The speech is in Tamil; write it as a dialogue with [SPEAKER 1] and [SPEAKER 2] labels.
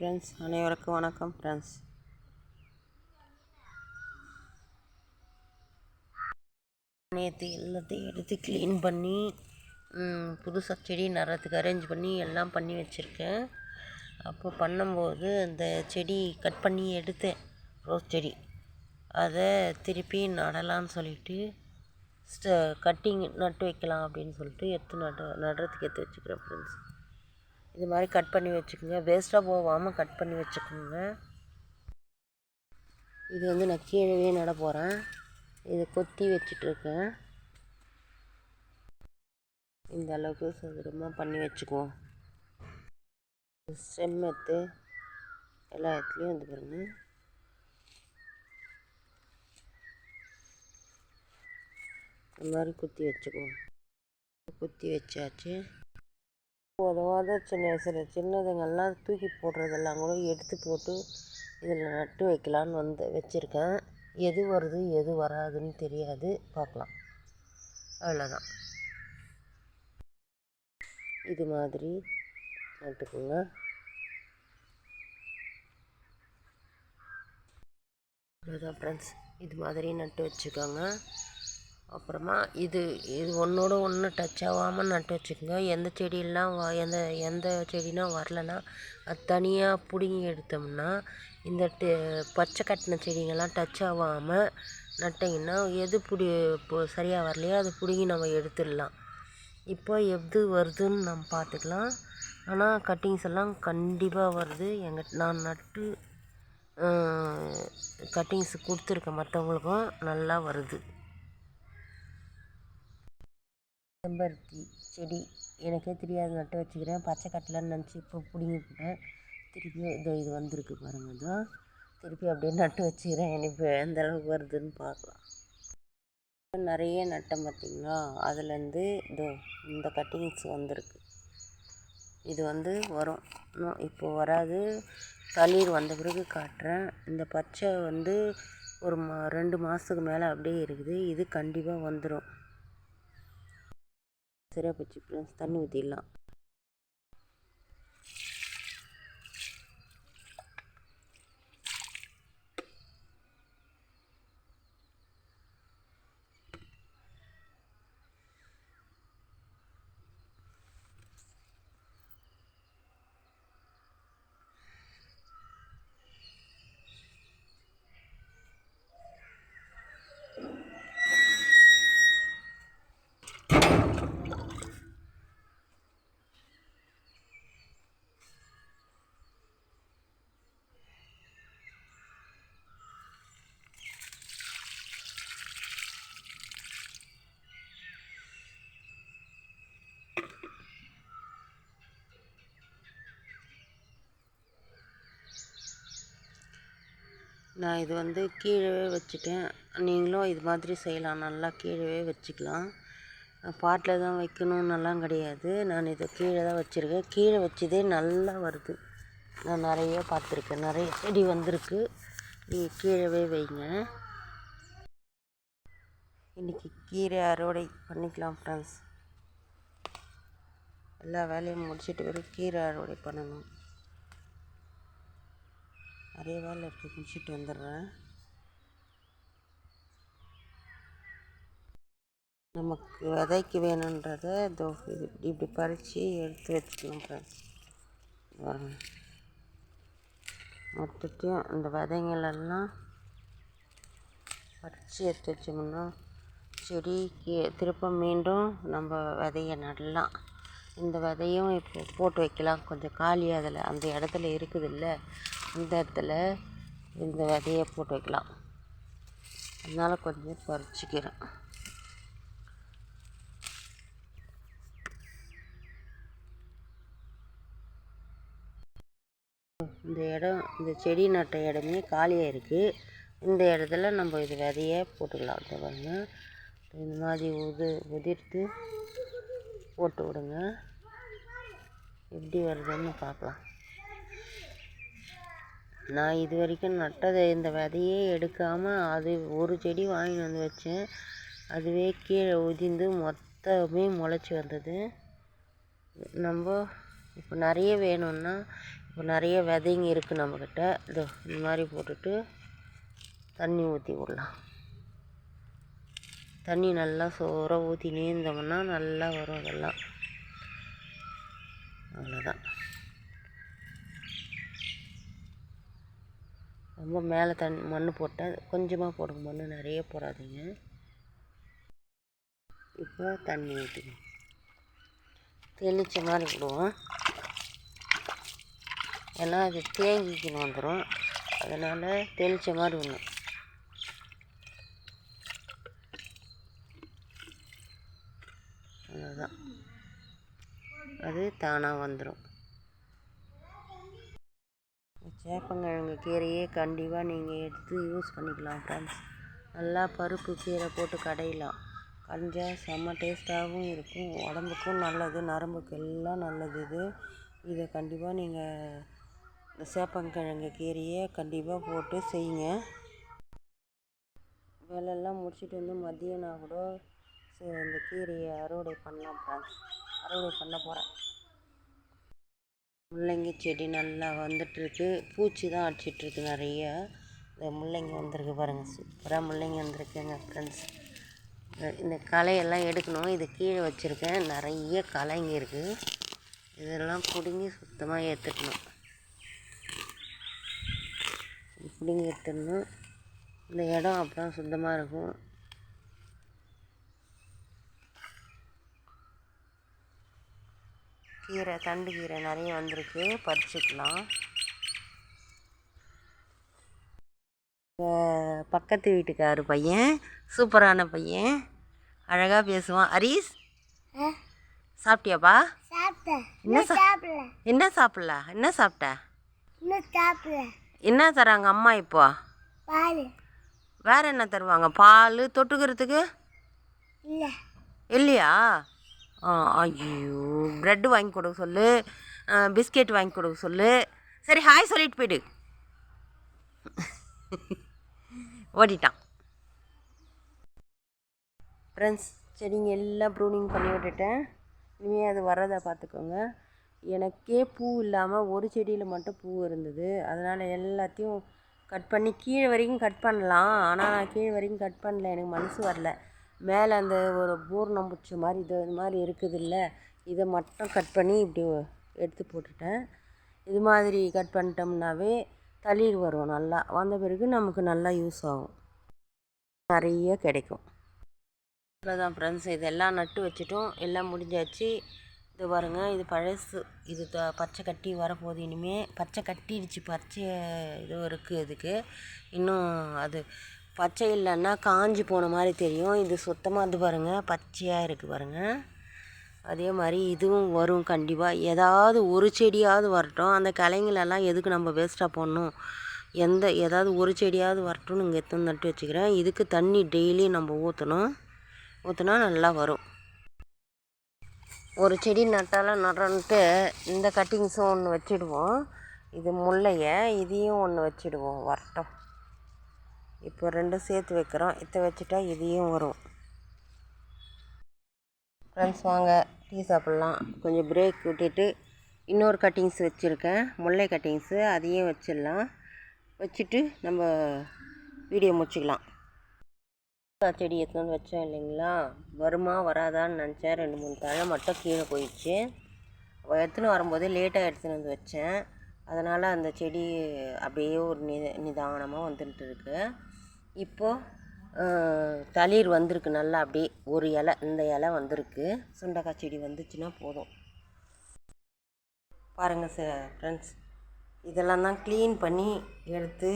[SPEAKER 1] ஃப்ரெண்ட்ஸ் அனைவருக்கும் வணக்கம் ஃப்ரெண்ட்ஸ் நேற்று எல்லாத்தையும் எடுத்து க்ளீன் பண்ணி புதுசாக செடி நடுறதுக்கு அரேஞ்ச் பண்ணி எல்லாம் பண்ணி வச்சுருக்கேன். அப்போ பண்ணும்போது அந்த செடி கட் பண்ணி எடுத்தேன் ரோஸ் செடி. அதை திருப்பி நடலான்னு சொல்லிட்டு ஸ்ட கட்டிங் நட்டு வைக்கலாம் அப்படின்னு சொல்லிட்டு எடுத்து நட நடுறதுக்கு எடுத்து வச்சுக்கிறேன் ஃப்ரெண்ட்ஸ் இது மாதிரி கட் பண்ணி வச்சுக்கோங்க. வேஸ்ட்டாக போகாமல் கட் பண்ணி வச்சுக்கோங்க. இது வந்து நான் கீழே நட போகிறேன் இதை கொத்தி வச்சிட்ருக்கேன். இந்த அளவுக்கு சதுரமாக பண்ணி வச்சுக்குவோம். செம்மத்து எல்லா இடத்துலையும் வந்து பாருங்க. இந்த மாதிரி குத்தி வச்சுக்குவோம். குத்தி வச்சாச்சு. உதவாத சின்ன சில சின்னதுங்கள்லாம் தூக்கி போடுறதெல்லாம் கூட எடுத்து போட்டு இதில் நட்டு வைக்கலான்னு வந்து வச்சுருக்கேன். எது வருது எது வராதுன்னு தெரியாது. பார்க்கலாம். அவ்வளோதான். இது மாதிரி நட்டுக்குங்க. அவ்வளோதான் ஃப்ரெண்ட்ஸ் இது மாதிரி நட்டு வச்சுக்கோங்க. அப்புறமா இது இது ஒன்றோட ஒன்று டச் ஆகாமல் நட்டு வச்சுக்கோங்க. எந்த செடியெல்லாம் வ எந்த எந்த செடினா வரலன்னா அது தனியாக பிடுங்கி எடுத்தோம்னா இந்த டெ பச்சை கட்டின செடிங்கெல்லாம் டச் ஆகாமல் நட்டிங்கன்னா எது பிடி இப்போ சரியாக வரலையோ அதை பிடுங்கி நம்ம எடுத்துடலாம். இப்போ எது வருதுன்னு நம்ம பார்த்துக்கலாம். ஆனால் கட்டிங்ஸ் எல்லாம் கண்டிப்பாக வருது. எங்கள் நான் நட்டு கட்டிங்ஸ் கொடுத்துருக்கேன். மற்றவங்களுக்கும் நல்லா வருது. செம்பருத்தி செடி எனக்கே தெரியாது நட்டு வச்சுக்கிறேன். பச்சை கட்டலன்னு நினச்சி இப்போ பிடுங்கிவிட்டேன் திருப்பி இதோ இது வந்திருக்கு பாருங்கள் இதோ. திருப்பி அப்படியே நட்டு வச்சுக்கிறேன். எனக்கு எந்த அளவுக்கு வருதுன்னு பார்க்கலாம். நிறைய நட்டேன் பார்த்திங்களா? அதுலேருந்து இதோ இந்த கட்டிங்ஸ் வந்திருக்கு. இது வந்து வரும். இன்னும் இப்போ வராது. தளிர் வந்த பிறகு காட்டுறேன். இந்த பச்சை வந்து ஒரு மா ரெண்டு மாதத்துக்கு மேலே அப்படியே இருக்குது. இது கண்டிப்பாக வந்துடும் சரியாக போச்சு ஃப்ரெண்ட்ஸ் தண்ணி ஊற்றிடலாம் நான் இது வந்து கீழவே வச்சுட்டேன். நீங்களும் இது மாதிரி செய்யலாம். நல்லா கீழவே வச்சுக்கலாம். பாட்டில் தான் வைக்கணுன்னெல்லாம் கிடையாது. நான் இதை கீழே தான் வச்சுருக்கேன். கீழே வச்சதே நல்லா வருது. நான் நிறைய பார்த்துருக்கேன். நிறைய செடி வந்திருக்கு. நீங்கள் கீழவே வைங்க. இன்றைக்கி கீரை அறுவடை பண்ணிக்கலாம் ஃப்ரெண்ட்ஸ் எல்லா வேலையும் முடிச்சுட்டு வரும் கீரை அறுவடை பண்ணணும். நிறைய வேலை இருக்குது முடிச்சுட்டு வந்துடுறேன். நமக்கு விதைக்கு வேணுன்றதை இதோ இது இப்படி பறித்து எடுத்து வச்சுக்கணும் ஃப்ரெண்ட்ஸ் மொத்தத்தையும் இந்த விதைங்களெல்லாம் பறித்து எடுத்து வச்சோம்னா செடிக்கு திருப்ப மீண்டும் நம்ம விதைய நடலாம். இந்த விதையும் இப்போ போட்டு வைக்கலாம். கொஞ்சம் காலி அதில் அந்த இடத்துல இருக்குதுல்ல. இந்த இடத்துல இந்த விதையை போட்டு வைக்கலாம். அதனால் கொஞ்சம் பறிச்சிக்கிறேன். இந்த இடம் இந்த செடி நட்ட இடமே காலியாக இருக்குது இந்த இடத்துல நம்ம இது விதைய போட்டுக்கலாம். பாருங்க. இந்த மாதிரி உது உதிர்த்து போட்டு விடுங்க. எப்படி வருதுன்னு பார்க்கலாம். நான் இது வரைக்கும் நட்டதை இந்த விதையே எடுக்காமல் அது ஒரு செடி வாங்கிட்டு வந்து வச்சேன். அதுவே கீழே உதிர்ந்து மொத்தமே முளைச்சி வந்தது. நம்ம இப்போ நிறைய வேணும்னா இப்போ நிறைய விதைங்க இருக்குது நம்மக்கிட்ட இதோ இந்த மாதிரி போட்டுட்டு தண்ணி ஊற்றி விடலாம். தண்ணி நல்லா சோற ஊற்றி நீந்தோம்னா நல்லா வரும் அதெல்லாம். அவ்வளோதான் ரொம்ப மேலே தண் மண் போட்டால் கொஞ்சமாக போடுங்க மண் நிறைய போடாதீங்க. இப்போ தண்ணி ஊற்றிக்கணும் தெளிச்ச மாதிரி விடுவோம். ஏன்னா அது தேங்கிக்கின்னு வந்துடும் அதனால் தெளிச்ச மாதிரி விடணும். அவ்வளோதான் அது தானாக வந்துடும் சேப்பங்கிழங்கு கீரையே கண்டிப்பாக நீங்கள் எடுத்து யூஸ் பண்ணிக்கலாம் ஃப்ரெண்ட்ஸ் நல்லா பருப்பு கீரை போட்டு கடையலாம். கஞ்சா செம்ம டேஸ்ட்டாகவும் இருக்கும். உடம்புக்கும் நல்லது நரம்புக்கு எல்லாம் நல்லது இது. இதை கண்டிப்பாக நீங்கள் இந்த சேப்பங்கிழங்கு கீரையை கண்டிப்பாக போட்டு செய்யுங்க. வேலையெல்லாம் முடிச்சுட்டு வந்து மதியம்னா கூட இந்த கீரையை அறுவடை பண்ணலாம் ஃப்ரெண்ட்ஸ் அறுவடை பண்ண போகிறேன் முள்ளங்கி செடி நல்லா வந்துட்டுருக்கு. பூச்சி தான் அடிச்சிட்ருக்கு நிறைய. இந்த முள்ளங்கி வந்திருக்கு பாருங்கள் சூப்பராக முள்ளங்கி வந்திருக்குங்க ஃப்ரெண்ட்ஸ் இந்த களையெல்லாம் எடுக்கணும். இது கீழே வச்சுருக்கேன். நிறைய களைங்க இருக்குது இதெல்லாம் பிடுங்கி சுத்தமாக ஏற்றுக்கணும் பிடுங்கி எடுத்துடணும் இந்த இடம் அப்புறம் சுத்தமாக இருக்கும். கீரை தண்டு கீரை நிறைய வந்திருக்கு. பறிச்சுக்கலாம். பக்கத்து வீட்டுக்காரு பையன் சூப்பரான பையன். அழகாக பேசுவான். ஹரீஸ் சாப்பிட்டியாப்பா? என்ன சாப்பிடல. என்ன சாப்பிடல? என்ன சாப்பிட்ட? என்ன தராங்க அம்மா இப்போ? வேற என்ன தருவாங்க? பால் தொட்டுக்கிறதுக்கு? இல்லையா? ஐயோ ப்ரெட்டு வாங்கி கொடுக்க சொல்லு. பிஸ்கெட் வாங்கி கொடுக்க சொல்லு. சரி ஹாய் சொல்லிட்டு போயிடு. ஓடிட்டான். ஃப்ரெண்ட்ஸ் செடிங்க எல்லாம் ப்ரூனிங் பண்ணி விட்டுட்டேன். இனிமேல் அது வர்றதை பார்த்துக்கோங்க. எனக்கே பூ இல்லாமல் ஒரு செடியில் மட்டும் பூ இருந்தது. அதனால் எல்லாத்தையும் கட் பண்ணி கீழே வரைக்கும் கட் பண்ணலாம். ஆனால் நான் கீழே வரைக்கும் கட் பண்ணல. எனக்கு மனசு வரல. மேலே அந்த ஒரு பூர்ணம் பூச்சி மாதிரி இது இது மாதிரி இருக்குதுல்ல இதை மட்டும் கட் பண்ணி இப்படி எடுத்து போட்டுட்டேன். இது மாதிரி கட் பண்ணிட்டோம்னாவே தளிர் வரும் நல்லா. வந்த பிறகு நமக்கு நல்லா யூஸ் ஆகும். நிறைய கிடைக்கும். அவ்வளோதான் ஃப்ரெண்ட்ஸ் இதெல்லாம் நட்டு வச்சுட்டோம். எல்லாம் முடிஞ்சாச்சு. இது பாருங்கள் இது பழசு. இது த பச்சை கட்டி வரப்போகுது. இனிமேல் பச்சை கட்டிடுச்சு பச்சை இது இருக்குது இதுக்கு. இன்னும் அது பச்சை இல்லைன்னா காஞ்சி போன மாதிரி தெரியும். இது சுத்தமாக இது பாருங்கள் பச்சையாக இருக்குது பாருங்கள் அதே மாதிரி இதுவும் வரும் கண்டிப்பாக ஏதாவது ஒரு செடியாவது வரட்டும். அந்த கலைங்களெல்லாம் எதுக்கு நம்ம வேஸ்ட்டாக போடணும்? எந்த ஏதாவது ஒரு செடியாவது வரட்டும்னு இங்கே எத்தனை நட்டு வச்சுக்கிறேன். இதுக்கு தண்ணி டெய்லி நம்ம ஊற்றணும் ஊற்றினா நல்லா வரும். ஒரு செடி நட்டாலும் நடுறோன்ட்டு இந்த கட்டிங்ஸும் ஒன்று வச்சுடுவோம். இது முல்லையை இதையும் ஒன்று வச்சுடுவோம் வரட்டும். இப்போ ரெண்டும் சேர்த்து வைக்கிறோம். இதை வச்சுட்டா இதையும் வரும். ஃப்ரெண்ட்ஸ் வாங்க. டீ சாப்பிட்லாம். கொஞ்சம் பிரேக் விட்டுட்டு இன்னொரு கட்டிங்ஸ் வச்சுருக்கேன். முல்லை கட்டிங்ஸு அதையும் வச்சிடலாம். வச்சுட்டு நம்ம வீடியோ முடிச்சுக்கலாம். செடி எடுத்துன்னு வந்து வச்சோம் இல்லைங்களா? வருமா வராதான்னு நினச்சேன். ரெண்டு மூணு தழை மட்டும் கீழே போயிடுச்சு. எடுத்துன்னு வரும்போது லேட்டாக எடுத்துன்னு வந்து வச்சேன். அதனால் அந்த செடி அப்படியே ஒரு நி நிதானமாக வந்துட்டு இருக்கு இப்போது தளிர் வந்திருக்கு நல்லா அப்படியே ஒரு இலை இந்த இலை வந்திருக்கு. சுண்டக்காய் செடி வந்துச்சுன்னா போதும். பாருங்கள் சார் ஃப்ரெண்ட்ஸ் இதெல்லாம் தான் க்ளீன் பண்ணி எடுத்து